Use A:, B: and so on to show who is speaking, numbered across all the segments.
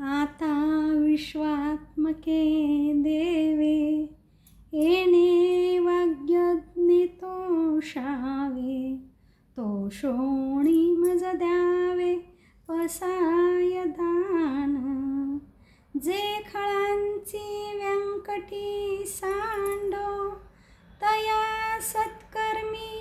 A: आता विश्वात्मके देवे येणे वाग्यज्ञे तोषावे तोषोणी मज द्यावे पसाय दान. जे खळांची व्यंकटी सांडो तया सत्कर्मी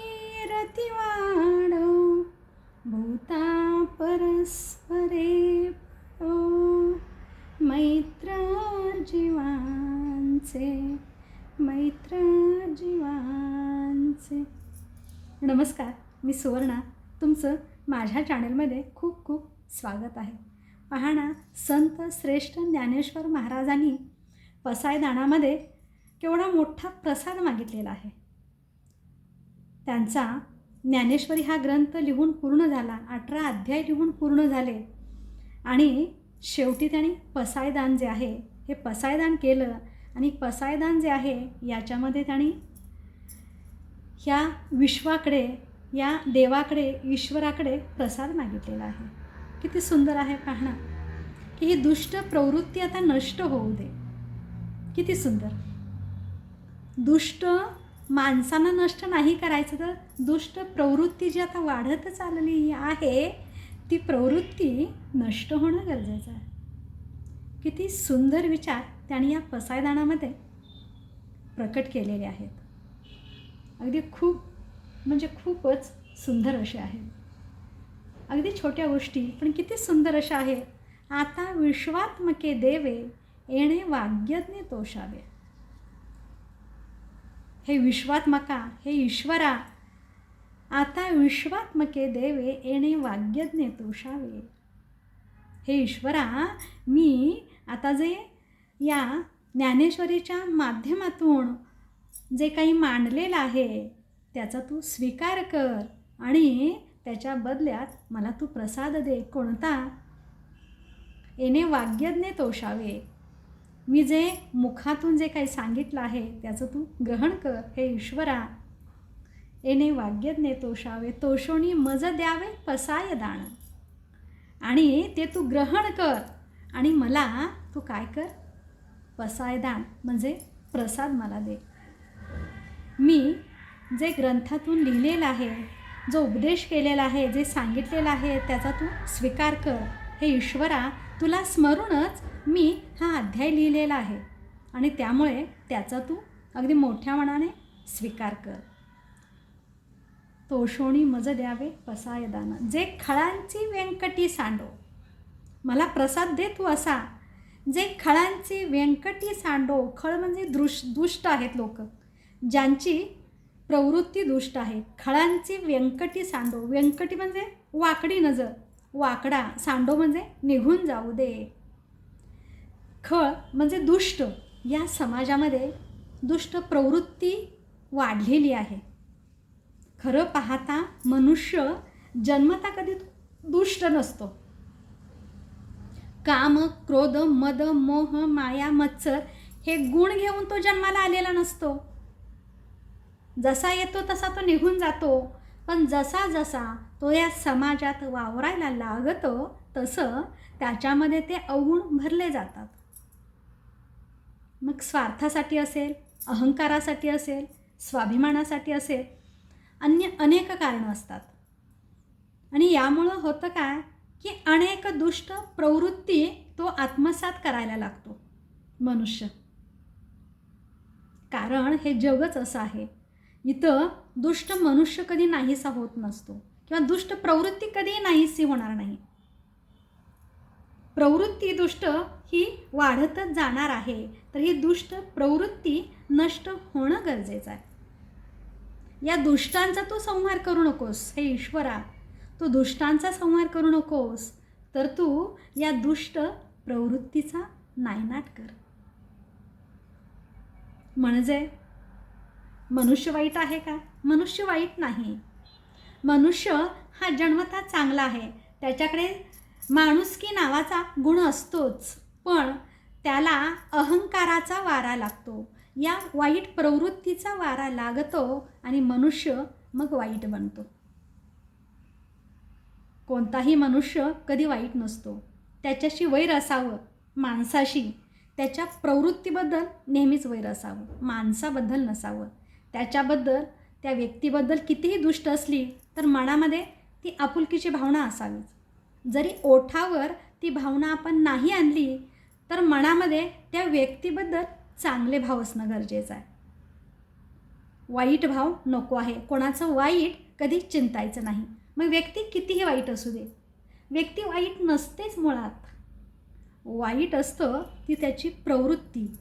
A: नमस्कार मी सुवर्णा. तुमचं माझ्या चॅनलमध्ये खूप खूप स्वागत आहे. पाहणा संत श्रेष्ठ ज्ञानेश्वर महाराजांनी पसायदानामध्ये केवढा मोठा प्रसाद मागितलेला आहे. त्यांचा ज्ञानेश्वरी हा ग्रंथ लिहून पूर्ण झाला अठरा अध्याय लिहून पूर्ण झाले. आणि शेवटी त्यांनी पसायदान जे आहे हे पसायदान केलं. आणि पसायदान जे आहे याच्यामध्ये त्यांनी ह्या विश्वाकडे या देवाकडे ईश्वराकडे प्रसाद मागितलेला आहे. किती सुंदर आहे पाहणं. की ही दुष्ट प्रवृत्ती आता नष्ट होऊ दे. किती सुंदर. दुष्ट माणसांना नष्ट नाही करायचं तर दुष्ट प्रवृत्ती जी आता वाढत चालली आहे ती प्रवृत्ती नष्ट होणं गरजेचं आहे. किती सुंदर विचार त्यांनी या पसायदानामध्ये प्रकट केलेले आहेत. अगदी खूप म्हणजे खूपच सुंदर असे आहेत अगदी छोट्या गोष्टी पण किती सुंदर अशा आहेत. आता विश्वात्मके देवे येणे वाग्यज्ञ तोषावे. हे विश्वात्मका हे ईश्वरा आता विश्वात्मके देवे येणे वाग्यज्ञ तोषावे. हे ईश्वरा मी आता जे या ज्ञानेश्वरीच्या माध्यमातून जे काही मांडलेलं आहे त्याचा तू स्वीकार कर आणि त्याच्या बदल्यात मला तू प्रसाद दे. कोणता? येणे वाग्यज्ञ तोषावे. मी जे मुखातून जे काही सांगितलं आहे त्याचं तू ग्रहण कर हे ईश्वरा. येणे वाग्यज्ञे तोषावे. तोषोनी मज द्यावे पसाय दाण. आणि ते तू ग्रहण कर. आणि मला तू काय कर? पसायदान म्हणजे प्रसाद मला दे. मी जे ग्रंथातून लिहिलेलं आहे जो उपदेश केलेला आहे जे सांगितलेलं आहे त्याचा तू स्वीकार कर. हे ईश्वरा तुला स्मरूनच मी हा अध्याय लिहिलेला आहे. आणि त्यामुळे त्याचा तू अगदी मोठ्या मनाने स्वीकार कर. तोषोणी मज द्यावे पसायदान. जे खळांची व्यंकटी सांडो. मला प्रसाद दे तू असा. जे खळांची व्यंकटी सांडो. खळ म्हणजे दृश दुष्ट आहेत लोक. ज्यांची प्रवृत्ती दुष्ट आहे. खळांची व्यंकटी सांडो. व्यंकटी म्हणजे वाकडी नजर. वाकडा सांडो म्हणजे निघून जाऊ दे. खळ म्हणजे दुष्ट. या समाजामध्ये दुष्ट प्रवृत्ती वाढलेली आहे. खरं पाहता मनुष्य जन्मता कधी दुष्ट नसतो. काम क्रोध मद मोह माया मत्सर हे गुण घेऊन तो जन्माला आलेला नसतो. जसा येतो तसा तो निघून जातो. पण जसा जसा तो या समाजात वावरायला लागतो तसं त्याच्यामध्ये ते अवगुण भरले जातात. मग स्वार्थासाठी असेल अहंकारासाठी असेल स्वाभिमानासाठी असेल अन्य अनेक कारणं असतात. आणि यामुळं होतं काय की अनेक दुष्ट प्रवृत्ती तो आत्मसात करायला लागतो मनुष्य. कारण हे जगच असं आहे. इथं दुष्ट मनुष्य कधी नाहीसा होत नसतो किंवा दुष्ट प्रवृत्ती कधीही नाहीशी होणार नाही. प्रवृत्ती दुष्ट ही वाढतच जाणार आहे तर ही दुष्ट प्रवृत्ती नष्ट होणं गरजेचं आहे. या दुष्टांचा तू संहार करू नकोस हे ईश्वरा. तू दुष्टांचा संहार करू नकोस तर तू या दुष्ट प्रवृत्तीचा नायनाट कर. म्हणजे मनुष्य वाईट आहे का? मनुष्य वाईट नाही. मनुष्य हा जन्मता चांगला आहे. त्याच्याकडे माणुसकी नावाचा गुण असतोच पण त्याला अहंकाराचा वारा लागतो. या वाईट प्रवृत्तीचा वारा लागतो आणि मनुष्य मग वाईट बनतो. कोणताही मनुष्य कधी वाईट नसतो. त्याच्याशी वैर असावं माणसाशी. त्याच्या प्रवृत्तीबद्दल नेहमीच वैर असावं माणसाबद्दल नसावं. त्याच्याबद्दल त्या व्यक्तीबद्दल कितीही दुष्ट असली तर मनामध्ये ती आपुलकीची भावना असावीच जरी ओठावर ती भावना आपण नाही आणली तर मनामध्ये त्या व्यक्तीबद्दल चांगले भाव असणं गरजेचं आहे. वाईट भाव नको आहे. कोणाचं वाईट कधी चिंतायचं नाही. मग व्यक्ती कितीही वाईट असू दे. व्यक्ती वाईट नसतेच मुळात. वाईट असतं ती त्याची प्रवृत्ती.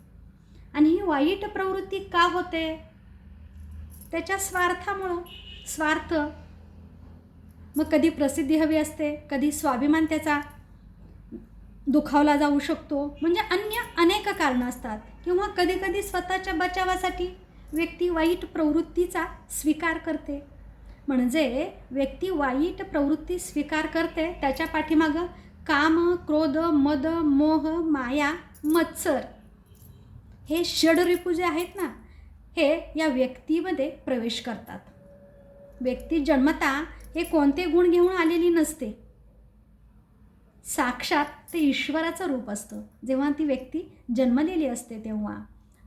A: आणि ही वाईट प्रवृत्ती का होते? त्याच्या स्वार्थामुळं स्वार्थ. मग कधी प्रसिद्धी हवी असते कधी स्वाभिमान त्याचा दुखावला जाऊ शकतो. म्हणजे अन्य अनेक कारणं असतात. किंवा कधीकधी स्वतःच्या बचावासाठी व्यक्ती वाईट प्रवृत्तीचा स्वीकार करते. म्हणजे व्यक्ती वाईट प्रवृत्ती स्वीकार करते त्याच्या पाठीमागं काम क्रोध मद मोह माया मत्सर. हे षडरिपू जे आहेत ना. हे या व्यक्तीमध्ये प्रवेश करतात. व्यक्ती जन्मता हे कोणते गुण घेऊन आलेली नसते. साक्षात ते ईश्वराचं रूप असतं. जेव्हा ती व्यक्ती जन्मलेली असते तेव्हा.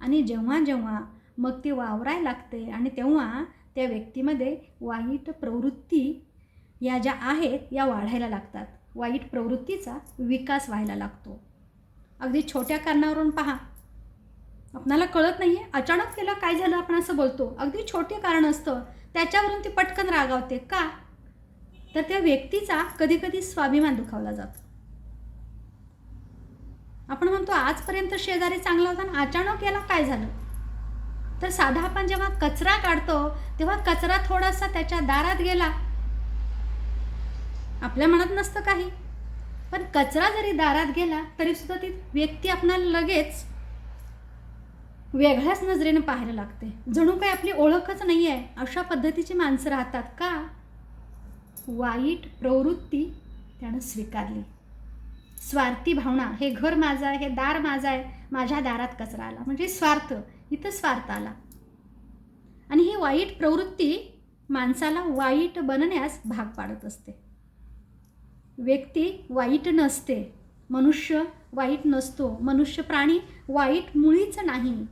A: आणि जेव्हा जेव्हा मग ती वावरायला लागते आणि तेव्हा त्या व्यक्तीमध्ये वाईट प्रवृत्ती या ज्या आहेत या वाढायला लागतात. वाईट प्रवृत्तीचा विकास व्हायला लागतो. अगदी छोट्या कारणावरून पहा. आपणाला कळत नाही आहे अचानक तिला काय झालं आपण असं बोलतो. अगदी छोटे कारण असतं. त्याच्यावरून ती पटकन रागावते. का? तर त्या व्यक्तीचा कधीकधी स्वाभिमान दुखावला जातो. आपण म्हणतो आजपर्यंत शेजारी चांगला होता आणि अचानक याला काय झालं? तर साधा आपण जेव्हा कचरा काढतो तेव्हा कचरा थोडासा त्याच्या दारात गेला. आपल्या मनात नसतं काही. पण कचरा जरी दारात गेला तरी सुद्धा ती व्यक्ती आपणाला लगेच वेगळ्याच नजरेनं पाहायला लागते. जणू काही आपली ओळखच नाही आहे अशा पद्धतीची माणसं राहतात का? वाईट प्रवृत्ती त्यानं स्वीकारली. स्वार्थी भावना हे घर माझं आहे हे दार माझं आहे माझ्या दारात कचरा आला. म्हणजे स्वार्थ इथं स्वार्थ आला. आणि ही वाईट प्रवृत्ती माणसाला वाईट बनण्यास भाग पाडत असते. व्यक्ती वाईट नसते. मनुष्य वाईट नसतो. मनुष्य प्राणी वाईट मुळीच नाही.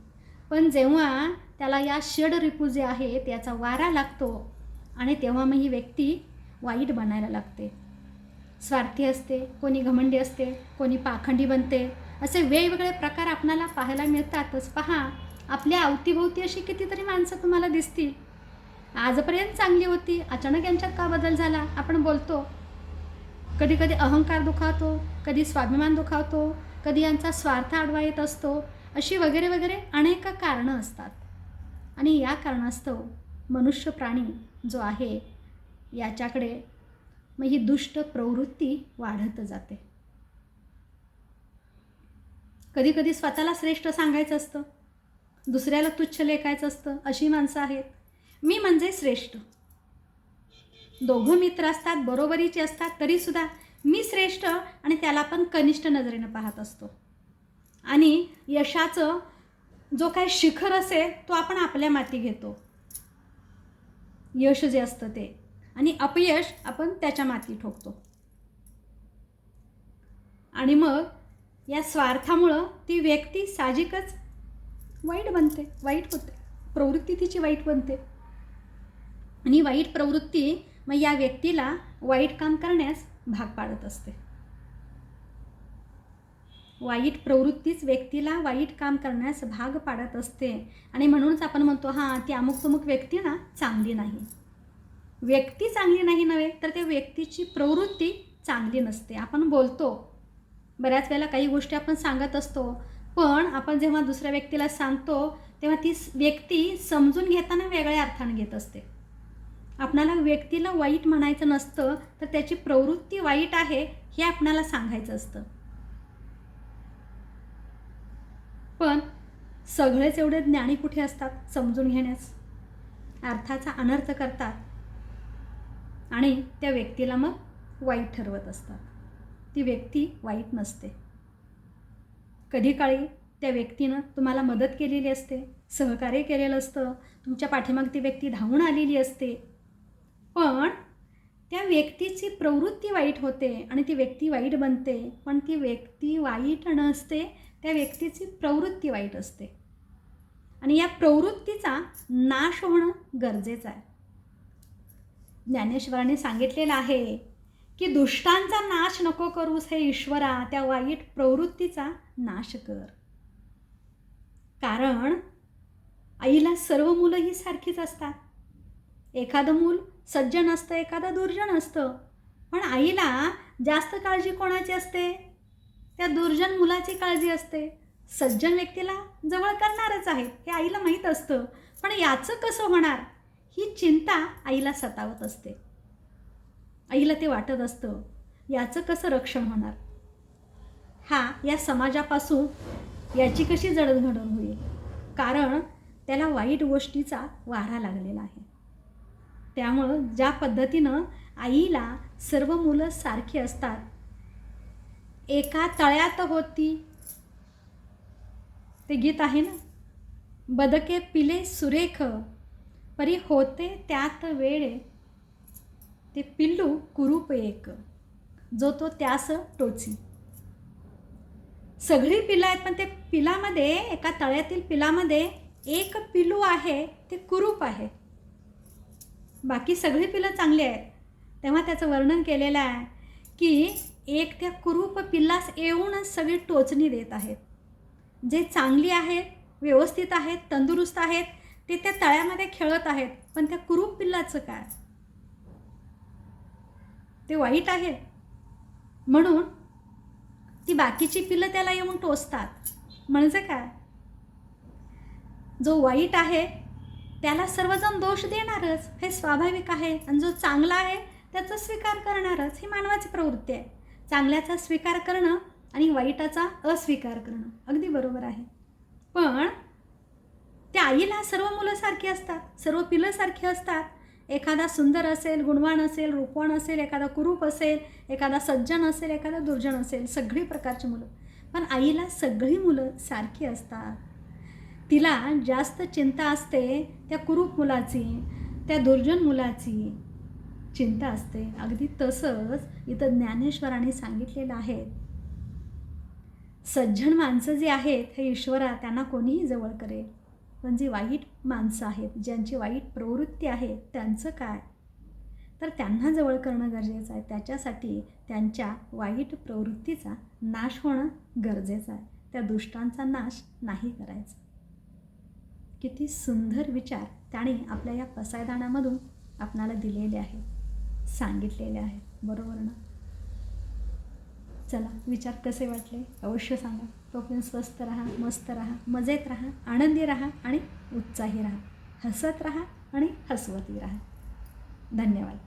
A: पण जेव्हा त्याला या षड रिपू जे आहे त्याचा वारा लागतो आणि तेव्हा मग ही व्यक्ती वाईट बनायला लागते. स्वार्थी असते कोणी घमंडी असते कोणी पाखंडी बनते. असे वेगवेगळे प्रकार आपणाला पाहायला मिळतातच. पहा आपल्या अवतीभोवती अशी कितीतरी माणसं तुम्हाला दिसतील. आजपर्यंत चांगली होती अचानक यांच्यात का बदल झाला? आपण बोलतो. कधी कधी अहंकार दुखावतो कधी स्वाभिमान दुखावतो कधी यांचा स्वार्थ आडवा येत असतो. अशी वगैरे वगैरे अनेक कारणं असतात. आणि या कारणास्तव मनुष्य प्राणी जो आहे याच्याकडे मग ही दुष्ट प्रवृत्ती वाढत जाते. कधी कधी स्वतःला श्रेष्ठ सांगायचं असतं दुसऱ्याला तुच्छ लेखायचं असतं अशी माणसं आहेत. मी म्हणजे श्रेष्ठ. दोघं मित्र असतात बरोबरीचे असतात तरीसुद्धा मी श्रेष्ठ आणि त्याला पण कनिष्ठ नजरेनं पाहत असतो. आणि यशाचं जो काय शिखर असेल तो आपण आपल्या माती घेतो. यश जे असतं ते. आणि अपयश आपण त्याच्या माती ठोकतो. आणि मग या स्वार्थामुळं ती व्यक्ती साहजिकच वाईट बनते वाईट होते. प्रवृत्ती तिची वाईट बनते. आणि वाईट प्रवृत्ती मग या व्यक्तीला वाईट काम करण्यास भाग पाडत असते. वाईट प्रवृत्तीच व्यक्तीला वाईट काम करण्यास भाग पाडत असते. आणि म्हणूनच आपण म्हणतो हां ती अमुक तमुक व्यक्ती ना चांगली नाही. व्यक्ती चांगली नाही नव्हे तर त्या व्यक्तीची प्रवृत्ती चांगली नसते. आपण बोलतो. बऱ्याच वेळेला काही गोष्टी आपण सांगत असतो. पण आपण जेव्हा दुसऱ्या व्यक्तीला सांगतो तेव्हा ती व्यक्ती समजून घेताना वेगळ्या अर्थाने घेत असते. आपणाला व्यक्तीला वाईट म्हणायचं नसतं तर त्याची प्रवृत्ती वाईट आहे हे आपणाला सांगायचं असतं. पण सगळेच एवढे ज्ञानी कुठे असतात समजून घेण्यास? अर्थाचा अनर्थ करतात. आणि त्या व्यक्तीला मग वाईट ठरवत असतात. ती व्यक्ती वाईट नसते. कधी काळी त्या व्यक्तीनं तुम्हाला मदत केलेली असते सहकार्य केलेलं असतं तुमच्या पाठीमाग ती व्यक्ती धावून आलेली असते. पण त्या व्यक्तीची प्रवृत्ती वाईट होते आणि ती व्यक्ती वाईट बनते. पण ती व्यक्ती वाईट नसते त्या व्यक्तीची प्रवृत्ती वाईट असते. आणि या प्रवृत्तीचा नाश होणं गरजेचं आहे. ज्ञानेश्वरांनी सांगितलेलं आहे की दुष्टांचा नाश नको करूस हे ईश्वरा त्या वाईट प्रवृत्तीचा नाश कर. कारण आईला सर्व मुलं ही सारखीच असतात. एखादं मूल सज्जन असतं एखादं दुर्जन असतं. पण आईला जास्त काळजी कोणाची असते? त्या दुर्जन मुलाची काळजी असते. सज्जन व्यक्तीला जवळ करणारच आहे हे आईला माहीत असतं. पण याचं कसं होणार? ही चिंता आईला सतावत असते. आईला ते वाटत असतं याचं कसं रक्षण होणार? हा या समाजापासून याची कशी जडणघडण होईल? कारण त्याला वाईट गोष्टीचा वारा लागलेला आहे. त्यामुळं ज्या पद्धतीनं आईला सर्व मुलं सारखी असतात एका तळ्यात होती. ते गीत आहे ना? बदके पिले सुरेख. परी होते त्यात वेळे. ते पिल्लू कुरूप एक. जो तो त्यास टोची. सगळी पिलं आहेत पण ते पिलामध्ये एका तळ्यातील पिलामध्ये एक पिलू आहे ते कुरूप आहे. बाकी सगळी पिलं चांगली आहेत. तेव्हा त्याचं वर्णन केलेलं आहे की एक त्या कुरूप पिल्लास येऊनच सगळी टोचणी देत आहेत. जे चांगली आहेत व्यवस्थित आहेत तंदुरुस्त आहेत ते त्या तळ्यामध्ये खेळत आहेत. पण त्या कुरूप पिल्लाचं काय? ते वाईट आहे. म्हणून ती बाकीची पिल्लं त्याला येऊन टोचतात. म्हणजे काय? जो वाईट आहे त्याला सर्वजण दोष देणारच. हे स्वाभाविक आहे. आणि जो चांगला आहे त्याचा स्वीकार करणारच. ही मानवाची प्रवृत्ती आहे. चांगल्याचा स्वीकार करणं आणि वाईटाचा अस्वीकार करणं. अगदी बरोबर आहे. पण त्या आईला सर्व मुलं सारखी असतात सर्व पिलं सारखी असतात. एखादा सुंदर असेल गुणवान असेल रूपवान असेल एखादा कुरूप असेल एखादा सज्जन असेल एखादा दुर्जन असेल सगळी प्रकारची मुलं. पण आईला सगळी मुलं सारखी असतात. तिला जास्त चिंता असते त्या कुरूप मुलाची त्या दुर्जन मुलाची. चिंता असते. अगदी तसंच इथं ज्ञानेश्वरांनी सांगितलेलं आहे. सज्जन माणसं जी आहेत हे ईश्वरा त्यांना कोणीही जवळ करेल. पण जी वाईट माणसं आहेत ज्यांची वाईट प्रवृत्ती आहे त्यांचं काय? तर त्यांना जवळ करणं गरजेचं आहे. त्याच्यासाठी त्यांच्या वाईट प्रवृत्तीचा नाश होणं गरजेचं आहे. त्या दुष्टांचा नाश नाही करायचा. किती सुंदर विचार त्याने आपल्या या पसायदानामधून आपणाला दिलेले आहेत. सांगितलेले आहेत. बरोबर ना? चला विचार कसे वाटले? अवश्य सांगा. तोपर्यंत स्वस्त राहा मस्त राहा मजेत राहा आनंदी राहा आणि उत्साही राहा. हसत राहा आणि हसवतही राहा. धन्यवाद.